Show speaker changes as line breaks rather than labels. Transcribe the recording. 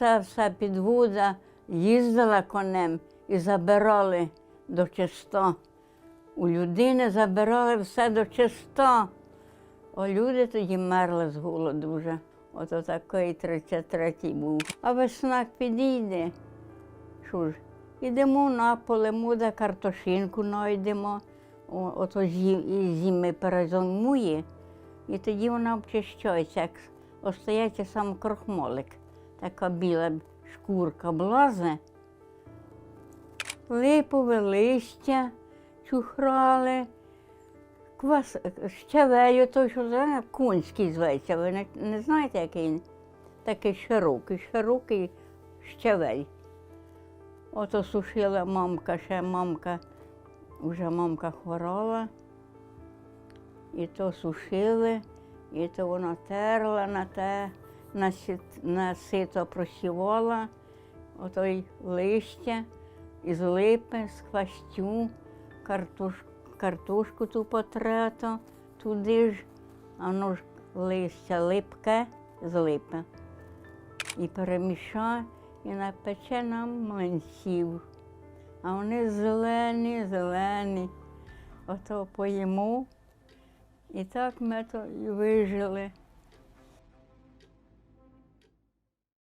це все підвода їздила конем і забирали до чисто. У людини забирали все до чисто. О, люди тоді мерли з голоду вже. Ото такий 33-й був. А весна підійде. Що ж, ідемо на поле, де картошинку знайдемо. Ото зі- і зими і тоді вона обчищається, як остається сам крохмолик. Така біла шкурка блазе. Липове листя чухрали, квас, щавелю, той, що знаєте, кунський зветься. Ви не, не знаєте, який він? Такий широкий, широкий щавель. Ото сушила мамка, ще мамка, вже мамка хворала. І то сушили, і то вона терла на те, на, сит, сито просівала, ото й листя із липи, з хвастю, картош, картошку ту потрето, туди ж, а воно ж листя липке з липи. І перемішає, і напече нам млинців. А вони зелені, зелені. Ото поїмо. І так ми то і вижили.